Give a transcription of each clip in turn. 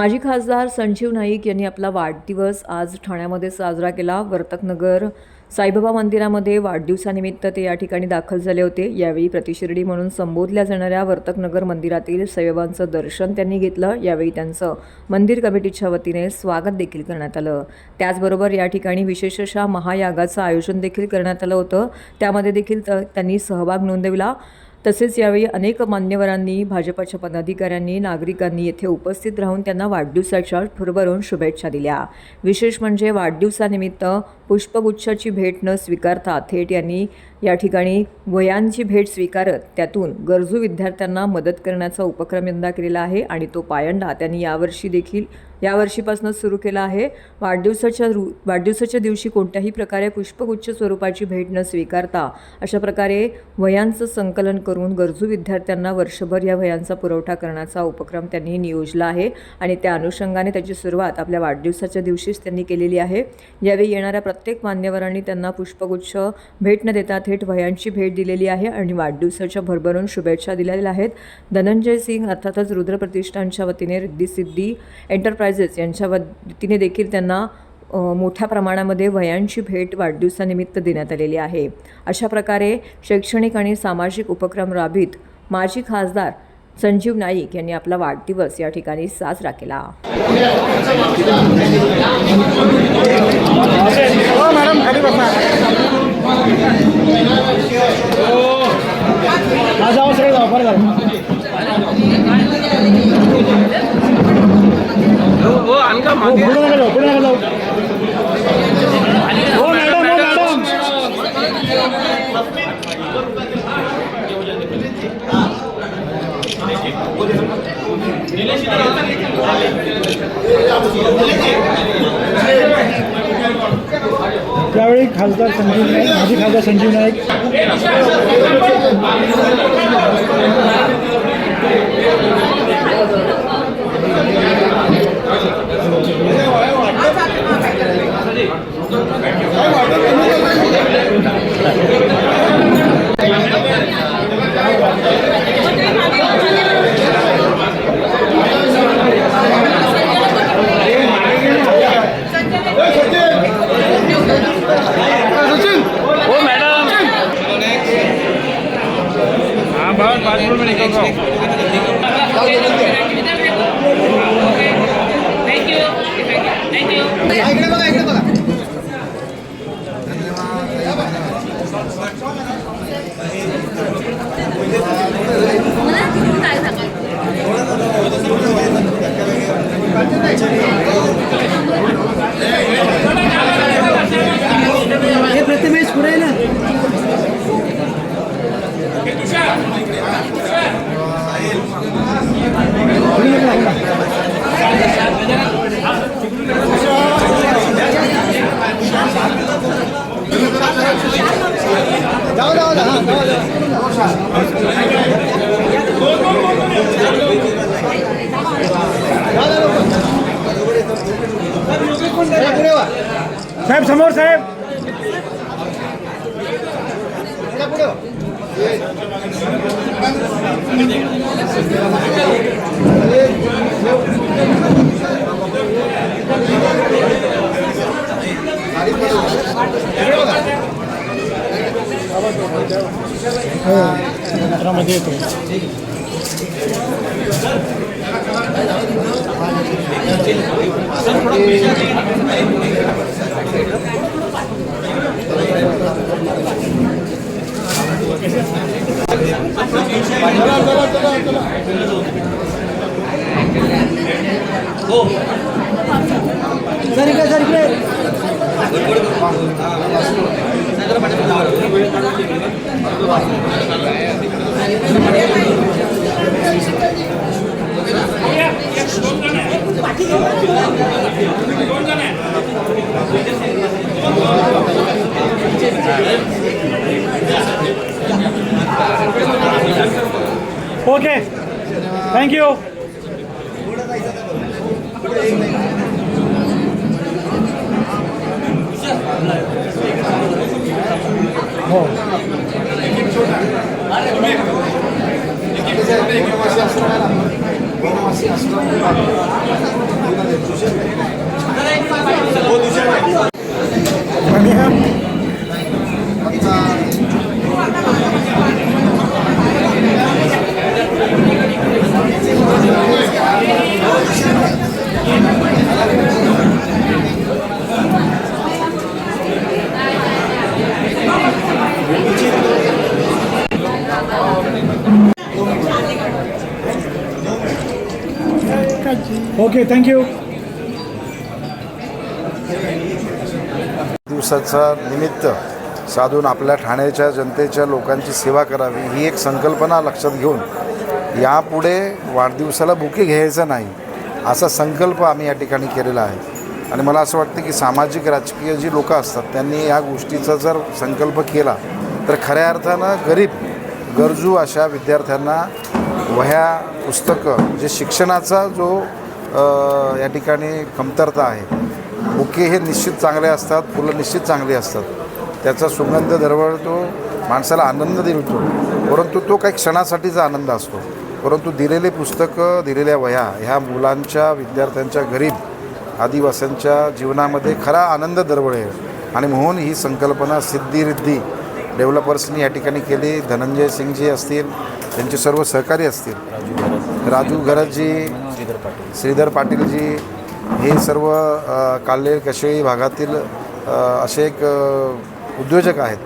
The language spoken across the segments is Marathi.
माजी खासदार संजीव नाईक यांनी आपला वाढदिवस आज ठाण्यामध्ये साजरा केला. वर्तकनगर साईबाबा मंदिरामध्ये वाढदिवसानिमित्त ते या ठिकाणी दाखल झाले होते. यावेळी प्रतिशिर्डी म्हणून संबोधल्या जाणाऱ्या वर्तकनगर मंदिरातील साईबाबांचं दर्शन त्यांनी घेतलं. यावेळी त्यांचं मंदिर कमिटीच्या वतीने स्वागत देखील करण्यात आलं. त्याचबरोबर या ठिकाणी विशेष अशा महायागाचं आयोजन देखील करण्यात आलं होतं. त्यामध्ये देखील त- त्यांनी सहभाग नोंदविला. तसेच यावेळी अनेक मान्यवरांनी भाजपाच्या पदाधिकाऱ्यांनी नागरिकांनी येथे उपस्थित राहून त्यांना वाढदिवसाच्या भरभरून शुभेच्छा दिल्या. विशेष म्हणजे वाढदिवसानिमित्त पुष्पगुच्छाची भेट न स्वीकारता थेट यांनी या ठिकाणी वयांची भेट स्वीकारत त्यातून गरजू विद्यार्थ्यांना मदत करण्याचा उपक्रम यंदा केलेला आहे आणि तो पायंडा त्यांनी यावर्षी देखील यावर्षीपासूनच सुरू केला आहे. वाढदिवसाच्या रु वाढदिवसाच्या दिवशी कोणत्याही प्रकारे पुष्पगुच्छ स्वरूपाची भेट न स्वीकारता अशा प्रकारे वयांचं संकलन करून गरजू विद्यार्थ्यांना वर्षभर या वयांचा पुरवठा करण्याचा उपक्रम त्यांनी नियोजला आहे आणि त्या अनुषंगाने त्याची सुरुवात आपल्या वाढदिवसाच्या दिवशीच त्यांनी केलेली आहे. यावेळी येणाऱ्या प्रत्येक मान्यवरांनी त्यांना पुष्पगुच्छ भेट न देता थेट वयांची भेट दिलेली आहे आणि वाढदिवसाच्या भरभरून शुभेच्छा दिलेल्या आहेत. धनंजय सिंग अर्थातच रुद्रप्रतिष्ठानच्या वतीने रिद्धी सिद्धी एंटरप्राइजेस यांच्या वतीने देखील त्यांना मोठ्या प्रमाणामध्ये वयांची भेट वाढदिवसानिमित्त देण्यात आलेली आहे. अशा प्रकारे शैक्षणिक आणि सामाजिक उपक्रम राबित माजी खासदार संजीव नाईक यांनी आपला वाढदिवस या ठिकाणी साजरा केला. हो, मॅडम मॅडम खाली बसा हा जाऊ सगळे जाऊ बरं झालं हो आणका हो मागे पुढे नका जाऊ पुढे नका जाऊ हो मॅडम हो खासदार संजीव नाईक माजी खासदार संजीव नाईक やってない。साहेब समोर साहेब. मध्ये येतो सर इकडे सर इकडे ओके थँक्यू ओके थँक्यू दिवसाचा निमित्त साधून आपल्या ठाण्याच्या जनतेच्या लोकांची सेवा करावी ही एक संकल्पना लक्षात घेऊन यापुढे वाढदिवसाला बुके घ्यायचा नाही असा संकल्प आम्ही या ठिकाणी केलेला आहे. आणि मला असं वाटतं की सामाजिक राजकीय जी लोकं असतात त्यांनी या गोष्टीचा जर संकल्प केला तर खऱ्या अर्थानं गरीब गरजू अशा विद्यार्थ्यांना वह्या पुस्तकं जे शिक्षणाचा जो या ठिकाणी कमतरता आहे. बुके हे निश्चित चांगले असतात फुलं निश्चित चांगली असतात. त्याचा सुगंध दरवळतो माणसाला आनंद देतो. परंतु तो काही क्षणासाठीचा आनंद असतो. परंतु दिलेले पुस्तकं दिलेल्या वह्या ह्या मुलांच्या विद्यार्थ्यांच्या गरीब आदिवासींच्या जीवनामध्ये खरा आनंद दरवळेल. आणि म्हणून ही संकल्पना सिद्धिरिद्धी डेव्हलपर्सनी या ठिकाणी केली. धनंजय सिंगजी असतील त्यांचे सर्व सहकारी असतील. राजू घरतजी श्रीधर पाटीलजी हे सर्व काले कशेळी भागातील असे एक उद्योजक आहेत.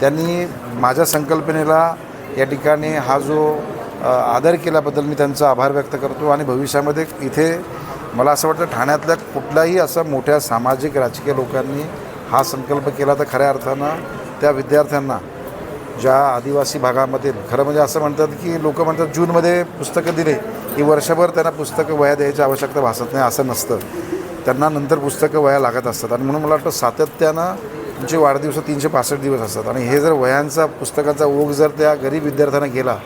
त्यांनी माझ्या संकल्पनेला या ठिकाणी हा जो आदर केल्याबद्दल मी त्यांचा आभार व्यक्त करतो आणि भविष्यामध्ये इथे मला असं वाटतं ठाण्यातल्या कुठल्याही असं मोठ्या सामाजिक राजकीय लोकांनी हा संकल्प केला तर खऱ्या अर्थानं त्या विद्यार्थ्यांना ज्या आदिवासी भागामध्ये खरं म्हणजे असं म्हणतात की लोक म्हणतात जूनमध्ये पुस्तकं दिले की वर्षभर त्यांना पुस्तकं वया द्यायची आवश्यकता भासत नाही असं नसतं. त्यांना नंतर पुस्तकं वया लागत असतात. आणि म्हणून मला वाटतं सातत्यानं तुमचे वाढदिवस तीनशे पासष्ट दिवस असतात. आणि हे जर वयांचा पुस्तकाचा ओघ जर त्या गरीब विद्यार्थ्यांना गेला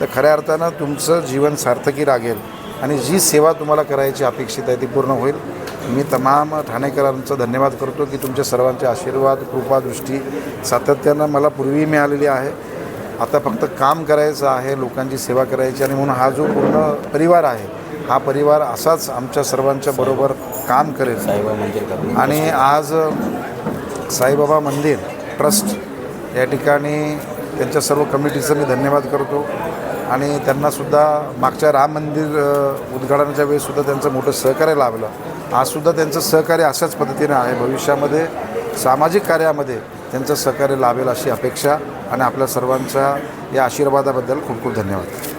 तर खऱ्या अर्थानं तुमचं जीवन सार्थकी लागेल. आणि जी सेवा तुम्हाला करायची अपेक्षित आहे ती पूर्ण होईल. मी तमाम ठाणेकरांचा धन्यवाद करतो की तुमच्या सर्वांचे आशीर्वाद कृपा दृष्टी सातत्यानं मला पूर्वी मिळालेली आहे. आता फक्त काम करायचं आहे लोकांची सेवा करायची आणि म्हणून हा जो पूर्ण परिवार आहे हा परिवार असाच आमच्या सर्वांच्या बरोबर काम करेल. आणि आज साईबाबा मंदिर ट्रस्ट या ठिकाणी त्यांच्या सर्व कमिटीचं मी धन्यवाद करतो. आणि त्यांनासुद्धा मागच्या राम मंदिर उद्घाटनाच्या वेळेससुद्धा त्यांचं मोठं सहकार्य लाभलं. आजसुद्धा त्यांचं सहकार्य अशाच पद्धतीने आहे. भविष्यामध्ये सामाजिक कार्यामध्ये त्यांचं सहकार्य लाभेल अशी अपेक्षा आणि आपल्या सर्वांच्या या आशीर्वादाबद्दल खूप खूप धन्यवाद.